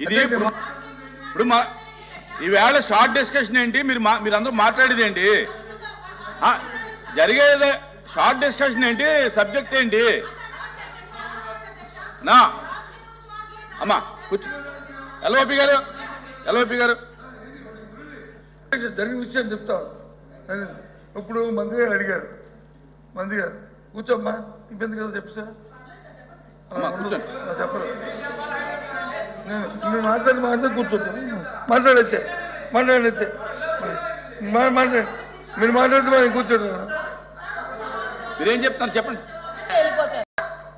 ఇది? ఇప్పుడు మా ఈవేళ షార్ట్ డిస్కషన్ ఏంటి? మీరు మీరందరూ మాట్లాడేది ఏంటి? ఆ, జరిగేది షార్ట్ డిస్కషన్ ఏంటి? సబ్జెక్ట్ ఏంటి? నా. అమ్మా కూర్చో. ఎల్ఓపి గారు ఎల్ఓపి గారు. జరిగిన విషయం చెప్తాను ఇప్పుడు మంత్రి గారు అడిగారు. మంత్రి గారు. కూర్చోమ్మా ఇబ్బంది కదా చెప్పు సార్. చెప్పరు. నేను మీరు మాట్లాడి మాట్లాడి కూర్చోండి మాట్లాడైతే మాట్లాడైతే మాట్లాడి మీరు మాట్లాడితే మరి కూర్చోండి మీరేం చెప్తారు చెప్పండి.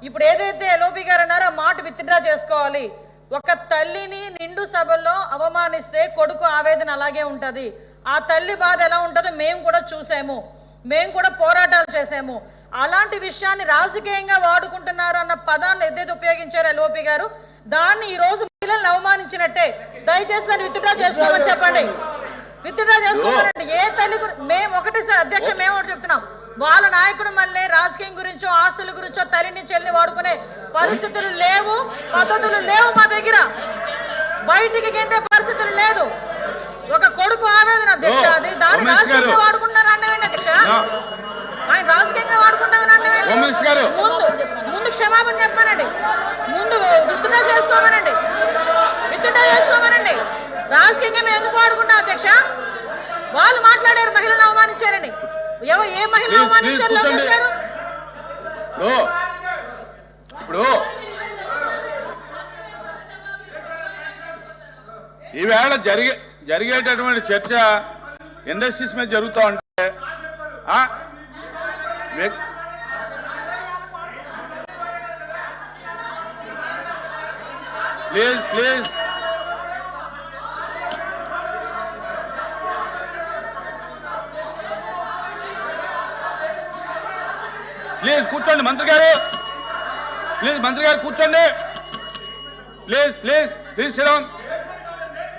ఇప్పుడు ఏదైతే ఎల్ఓపి గారు అన్నారో ఆ మాట విత్డ్రా చేసుకోవాలి. ఒక తల్లిని నిండు సభల్లో అవమానిస్తే కొడుకు ఆవేదన అలాగే ఉంటది. ఆ తల్లి బాధ ఎలా ఉంటుందో మేము కూడా చూసాము. మేము కూడా పోరాటాలు చేసాము. అలాంటి విషయాన్ని రాజకీయంగా వాడుకుంటున్నారు అన్న పదాన్ని ఏదైతే ఉపయోగించారో ఎల్ఓపి గారు? దాన్ని ఈ రోజు మహిళలను అవమానించినట్టే. దయచేసి దాన్ని విత్డ్రా చేసుకోమని చెప్పండి. విత్డ్రా చేసుకోమనండి. ఏ తల్లి మేము ఒకటే సార్ అధ్యక్ష మేము ఒకటి చెప్తున్నాం. వాళ్ళ నాయకుడు మళ్ళీ రాజకీయం గురించో ఆస్తుల గురించో తల్లిని చెల్లిని వాడుకునే పరిస్థితులు లేవు పద్ధతులు లేవు మా దగ్గర. బయటికి గెంటే పరిస్థితులు లేదు. ఒక కొడుకు ఆవేదన అధ్యక్ష అది దాన్ని. రాజకీయంగా వాడుకున్నారు అన్నవేంటి అధ్యక్ష ఆయన రాజకీయంగా గారు. ముందు ముందు క్షమాపణ చెప్పానండి ముందు విత్డ్రా చేసుకోమనండి. విత్డ్రా చేసుకోమనండి. రాజకీయంగా మేము ఎందుకు వాడుకుంటాం అధ్యక్ష? వాళ్ళు మాట్లాడారు మహిళలను అవమానించారని. ఎవ ఏ Please, అవమానించారు లోకేష్ గారు? ఇప్పుడు ఈవేళ జరిగే జరిగేటటువంటి చర్చ ఇండస్ట్రీస్ మీద జరుగుతూ ఉంటే ప్లీజ్ ప్లీజ్ ప్లీజ్ కూర్చోండి మంత్రి గారు. ప్లీజ్ మంత్రి గారు కూర్చోండి. ప్లీజ్ ప్లీజ్ ప్లీజ్ శ్రీరామ్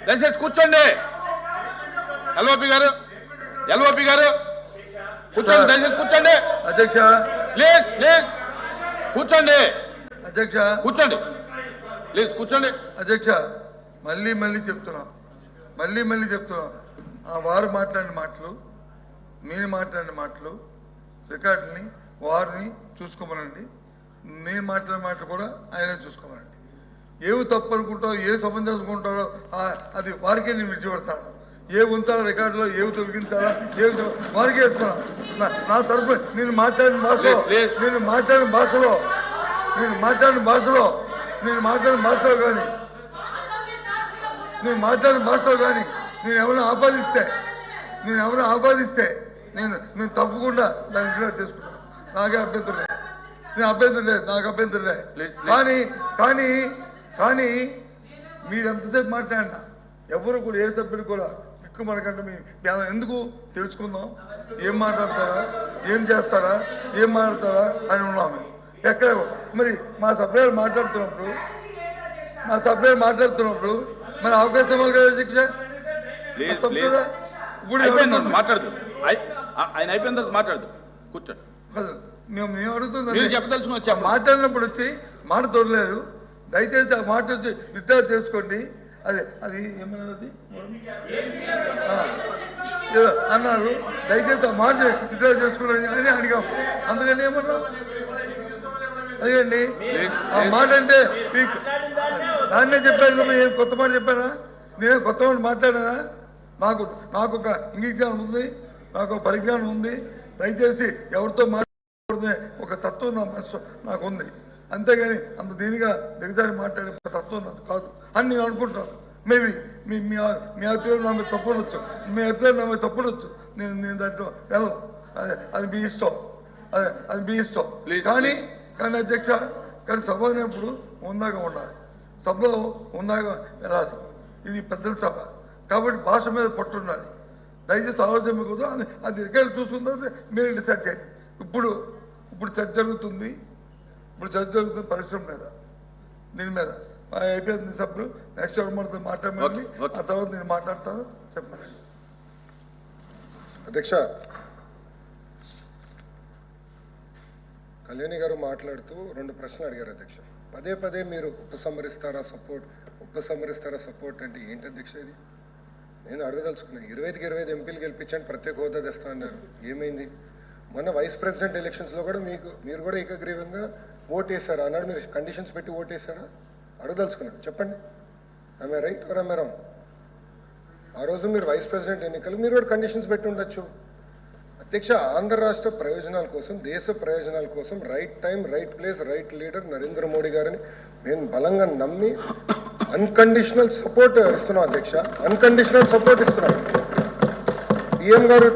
దయచేసి కూర్చోండి. ఎల్ఓపి గారు ఎల్ఓపి గారు కూర్చోండి దయచేసి కూర్చోండి. అధ్యక్ష. ప్లీజ్ ప్లీజ్ కూర్చోండి. అధ్యక్ష. కూర్చోండి. ప్లీజ్ కూర్చోండి. అధ్యక్ష మళ్ళీ మళ్ళీ చెప్తున్నాం. మళ్ళీ మళ్ళీ చెప్తున్నాం. ఆ వారు మాట్లాడిన మాటలు మీరు మాట్లాడిన మాటలు రికార్డుని వారిని చూసుకోమనండి. నేను మాట్లాడిన మాటలు కూడా ఆయనే చూసుకోమనండి. ఏవి తప్పు అనుకుంటారో ఏ సంబంధం అనుకుంటారో అది వారికే నేను విడిచిపెడతాను. ఏ ఉంచాలో రికార్డులో ఏవి తొలగించాలా ఏవి వారికే ఇస్తున్నాను. నా- తరపు నేను మాట్లాడిన భాషలో. నేను మాట్లాడిన భాషలో నేను మాట్లాడిన భాషలో నేను మాట్లాడిన భాషలో కానీ నేను మాట్లాడిన భాషలో కానీ నేను ఎవరైనా ఆపాదిస్తే నేను ఎవరైనా ఆపాదిస్తే నేను నేను తప్పకుండా దాన్ని ఇంట్లో తీసుకుంటాను నాకే అభ్యంతరం లేదు. నేను అభ్యంతరం లేదు నాకు అభ్యంతరం లేదు. కానీ కానీ కానీ మీరు ఎంతసేపు మాట్లాడినా ఎవరు కూడా ఏ సభ్యుడు కూడా ఎక్కువ మనకంటే మీ ఎందుకు తెలుసుకుందాం? ఏం మాట్లాడతారా? ఏం చేస్తారా? ఏం మాట్లాడతారా? అని ఉన్నాము. ఎక్కడ మరి మా సభ్యులు మాట్లాడుతున్నప్పుడు మా సభ్యులు మాట్లాడుతున్నప్పుడు మరి అవకాశం కదా శిక్ష? ఇప్పుడు అయిపోయింది మాట్లాడదు. ఆయన అయిపోయిన తర్వాత మాట్లాడదు. కూర్చోండి. మేము మేము అడుగుతుంది మీరు. చెప్పదలుచుకుని వచ్చా మాట్లాడినప్పుడు వచ్చి మాట తోడలేరు దయచేసి ఆ మాట వచ్చి విత్డ్రా చేసుకోండి. అదే అది ఏమన్నది అన్నారు. దయచేసి ఆ మాట విత్డ్రా చేసుకోండి అని అడిగాం. అందుకని ఏమన్నావు? అదేండి ఆ మాట అంటే దాన్నే చెప్పాను ఏం కొత్త మాట చెప్పానా నేనే కొత్త మాట మాట్లాడానా? నాకు నాకు ఒక ఇంగిజ్ఞానం ఉంది నాకు ఒక పరిజ్ఞానం ఉంది. దయచేసి ఎవరితో మాట్లాడకూడదనే ఒక తత్వం నా మనసు నాకు ఉంది అంతేగాని అంత దీనిగా దిగజారి మాట్లాడే తత్వం నాకు కాదు అని నేను అనుకుంటాను. మేబీ మీ మీ మీ అభిప్రాయం నా మీద తప్పుడొచ్చు మీ అభిప్రాయం నా మీద తప్పుడొచ్చు నేను నేను దాంట్లో వెళ్ళను. అదే అది మీ ఇష్టం. అదే అది మీ ఇష్టం. కానీ కానీ అధ్యక్ష కానీ సభ అనేప్పుడు ఉందాగా ఉండాలి. సభలో ఉందాగా వెళ్ళాలి ఇది పెద్దల సభ. కాబట్టి భాష మీద పట్టు ఉండాలి. దయచేసి ఆలోచన మీకు. అది అది రికార్డు చూసుకున్న తర్వాత మీరు డిసైడ్ చేయండి. ఇప్పుడు ఇప్పుడు చర్చ జరుగుతుంది. ఇప్పుడు చర్చ జరుగుతుంది పరిశ్రమ మీద. దీని మీద. ఆ, అయిపోయింది సభ్యులు నెక్స్ట్ ఎవరు మనతో మాట్లాడమని. ఆ తర్వాత నేను మాట్లాడతాను. చెప్పండి. అధ్యక్ష కళ్యాణి గారు మాట్లాడుతూ రెండు ప్రశ్నలు అడిగారు అధ్యక్ష. పదే పదే మీరు ఉపసంహరిస్తారా సపోర్ట్? ఉపసంహరిస్తారా సపోర్ట్ అంటే ఏంటి అధ్యక్ష ఇది? నేను అడగదలుచుకున్నాను ఇరవైకి ఇరవై ఐదు ఎంపీలు గెలిపించండి ప్రత్యేక హోదా తెస్తా అన్నారు. ఏమైంది? మొన్న వైస్ ప్రెసిడెంట్ ఎలక్షన్స్లో కూడా మీకు మీరు కూడా ఏకగ్రీవంగా ఓట్ వేశారా అన్నాడు మీరు. కండిషన్స్ పెట్టి ఓట్ వేశారా అడగదలుచుకున్నాను చెప్పండి ఆమె రైట్ ఆర్ ఆమె రాంగ్ ఆ రోజు మీరు వైస్ ప్రెసిడెంట్ ఎన్నికలు మీరు కూడా కండిషన్స్ పెట్టి ఉండొచ్చు. అధ్యక్ష ఆంధ్ర రాష్ట్ర ప్రయోజనాల కోసం దేశ ప్రయోజనాల కోసం right time right place right leader Narendra Modi గారిని నేను బలంగా నమ్మి అన్కండిషనల్ సపోర్ట్ ఇస్తున్నాం అధ్యక్ష. అన్కండిషనల్ సపోర్ట్ ఇస్తున్నాం. పిఎం గారు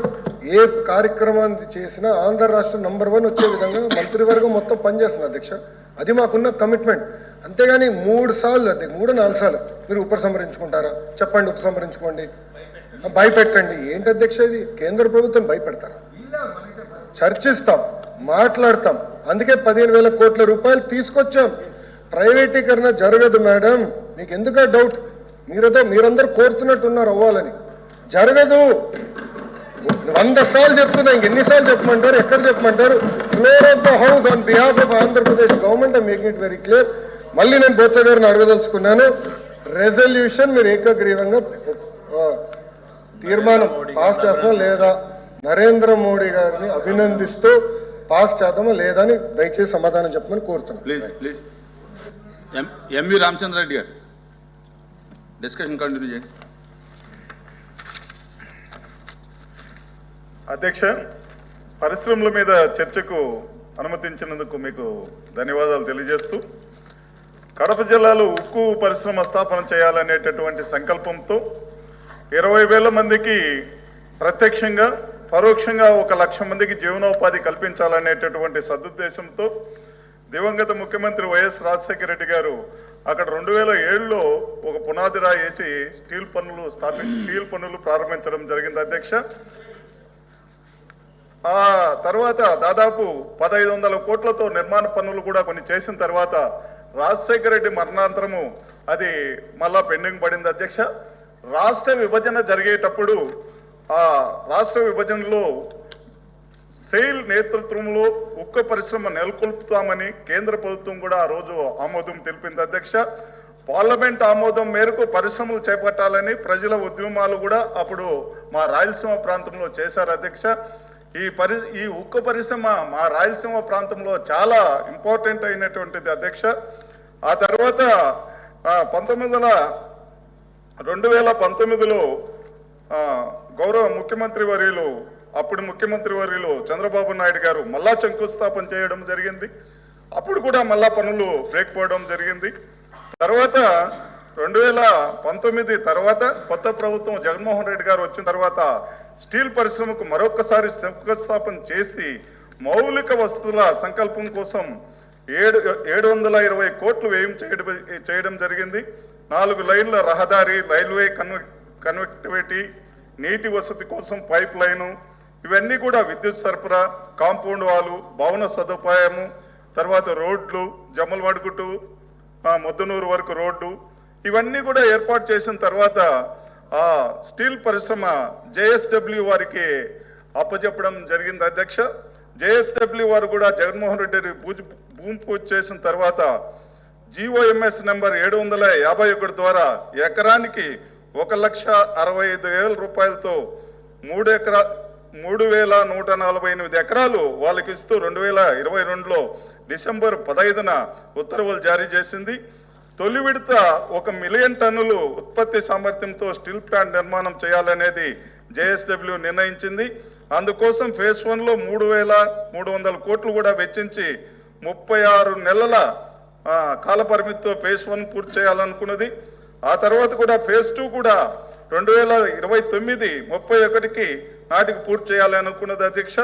ఏ కార్యక్రమాన్ని చేసినా ఆంధ్ర రాష్ట్రం నంబర్ వన్ వచ్చే విధంగా మంత్రివర్గం మొత్తం పనిచేస్తుంది అధ్యక్ష. అది మాకున్న కమిట్మెంట్ అంతేగాని మూడు సార్లు అది మూడు నాలుగు సార్లు మీరు ఉపసంహరించుకుంటారా? చెప్పండి ఉపసంహరించుకోండి. భయపెట్టండి. ఏంటి అధ్యక్ష ఇది? కేంద్ర ప్రభుత్వం భయపెడతారా? చర్చిస్తాం మాట్లాడతాం. అందుకే పదిహేను వేల కోట్ల రూపాయలు తీసుకొచ్చాం. ప్రైవేటీకరణ జరగదు మేడం. మీకు ఎందుక డౌట్ మీరతో మీరందరూ కోరుతున్నట్టున్నారు అవ్వాలని. జరగదు. వంద సార్లు చెప్తున్నా ఇంకెన్నిసార్లు చెప్పమంటారు ఎక్కడ చెప్పమంటారు? Floor of the house on behalf of Andhra Pradesh government making it very clear మళ్ళీ నేను బొత్స గారిని అడగదలుచుకున్నాను. రెజల్యూషన్ మీరు ఏకగ్రీవంగా తీర్మానం పాస్ చేస్తాం లేదా? నరేంద్ర మోడీ గారిని అభినందిస్తూ పాస్ చేద్దామా లేదా అని దయచేసి సమాధానం చెప్పమని కోరుతున్నాను please please. M M V Ramachandra Reddy garu discussion continue చేయండి. అధ్యక్ష పరిశ్రమల మీద చర్చకు అనుమతించినందుకు మీకు ధన్యవాదాలు తెలియజేస్తూ కడప జిల్లాలో ఉక్కు పరిశ్రమ స్థాపన చేయాలనేటటువంటి సంకల్పంతో ఇరవై వేల మందికి ప్రత్యక్షంగా పరోక్షంగా ఒక లక్ష మందికి జీవనోపాధి కల్పించాలనేటటువంటి సదుద్దేశంతో దివంగత ముఖ్యమంత్రి వైఎస్ రాజశేఖర రెడ్డి గారు అక్కడ రెండు వేల ఏడులో ఒక పునాది రాయి వేసి స్టీల్ పనులు స్థాపి స్టీల్ పనులు ప్రారంభించడం జరిగింది అధ్యక్ష. ఆ తర్వాత దాదాపు పదహైదు వందల కోట్లతో నిర్మాణ పనులు కూడా కొన్ని చేసిన తర్వాత రాజశేఖర రెడ్డి మరణాంతరము అది మళ్ళా పెండింగ్ పడింది అధ్యక్ష. రాష్ట్ర విభజన జరిగేటప్పుడు ఆ రాష్ట్ర విభజనలో సెయిల్ నేతృత్వంలో ఉక్క పరిశ్రమ నెలకొల్పుతామని కేంద్ర ప్రభుత్వం కూడా ఆ రోజు ఆమోదం తెలిపింది. అధ్యక్ష పార్లమెంట్ ఆమోదం మేరకు పరిశ్రమలు చేపట్టాలని ప్రజల ఉద్యమాలు కూడా అప్పుడు మా రాయలసీమ ప్రాంతంలో చేశారు. అధ్యక్ష ఈ పరి ఈ ఉక్కు పరిశ్రమ మా రాయలసీమ ప్రాంతంలో చాలా ఇంపార్టెంట్ అయినటువంటిది. అధ్యక్ష ఆ తర్వాత పంతొమ్మిది వందల రెండు వేల పంతొమ్మిదిలో గౌరవ ముఖ్యమంత్రి వర్యులు అప్పుడు ముఖ్యమంత్రి వర్యులు చంద్రబాబు నాయుడు గారు మళ్ళా శంకుస్థాపన చేయడం జరిగింది. అప్పుడు కూడా మళ్ళా పనులు బ్రేక్ పోవడం జరిగింది. తర్వాత రెండు వేల పంతొమ్మిది తర్వాత కొత్త ప్రభుత్వం జగన్మోహన్ రెడ్డి గారు వచ్చిన తర్వాత స్టీల్ పరిశ్రమకు మరొకసారి శంకుస్థాపన చేసి మౌలిక వస్తువుల సంకల్పం కోసం ఏడు ఏడు వందల ఇరవై కోట్లు వ్యయం చేయడం చేయడం జరిగింది. నాలుగు లైన్ల రహదారి రైల్వే కన్వె కనెక్టివిటీ నీటి వసతి కోసం పైప్ లైను ఇవన్నీ కూడా విద్యుత్ సరఫరా కాంపౌండ్ వాలు భవన సదుపాయము తర్వాత రోడ్లు జమ్మలమడుగుటు ఆ, మొద్దనూరు వరకు రోడ్డు ఇవన్నీ కూడా ఏర్పాటు చేసిన తర్వాత ఆ స్టీల్ పరిశ్రమ జేఎస్డబ్ల్యూ వారికి అప్పచెప్పడం జరిగింది. అధ్యక్ష జేఎస్డబ్ల్యూ వారు కూడా జగన్మోహన్ రెడ్డి పూజ భూమి పూజ చేసిన తర్వాత జీఓఎంఎస్ నెంబర్ ఏడు వందల యాభై ఒకటి ద్వారా ఎకరానికి ఒక లక్ష అరవై ఐదు వేల రూపాయలతో మూడు ఎకరా మూడు వేల నూట నలభై ఎనిమిది ఎకరాలు వాళ్ళకి ఇస్తూ రెండు వేల ఇరవై రెండులో డిసెంబర్ పదహైదున ఉత్తర్వులు జారీ చేసింది. తొలి విడత ఒక మిలియన్ టన్నులు ఉత్పత్తి సామర్థ్యంతో స్టీల్ ప్లాంట్ నిర్మాణం చేయాలనేది జేఎస్డబ్ల్యూ నిర్ణయించింది. అందుకోసం ఫేజ్ వన్లో మూడు వేల మూడు వందల కోట్లు కూడా వెచ్చించి ముప్పై ఆరు నెలల కాలపరిమితితో కాల పరిమితితో ఫేజ్ వన్ పూర్తి చేయాలనుకున్నది. ఆ తర్వాత కూడా ఫేజ్ టూ కూడా రెండు వేల ఇరవై తొమ్మిది ముప్పై ఒకటికి నాటికి పూర్తి చేయాలని అనుకున్నది అధ్యక్ష.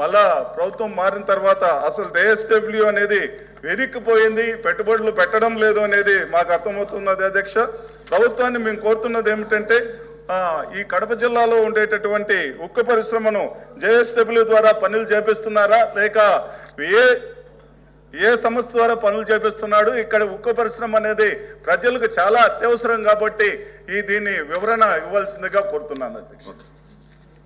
మళ్ళా ప్రభుత్వం మారిన తర్వాత అసలు జేఎస్డబ్ల్యూ అనేది వెనక్కిపోయింది పెట్టుబడులు పెట్టడం లేదు అనేది మాకు అర్థమవుతున్నది అధ్యక్ష. ప్రభుత్వాన్ని మేము కోరుతున్నది ఏమిటంటే ఈ కడప జిల్లాలో ఉండేటటువంటి ఉక్కు పరిశ్రమను జేఎస్డబ్ల్యూ ద్వారా పనులు చేపిస్తున్నారా లేక ఏ ఏ సంస్థ ద్వారా పనులు చేపిస్తున్నాడు ఇక్కడ ఉక్కు పరిశ్రమ అనేది ప్రజలకు చాలా అత్యవసరం కాబట్టి ఈ దీన్ని వివరణ ఇవ్వాల్సిందిగా కోరుతున్నాను అధ్యక్ష.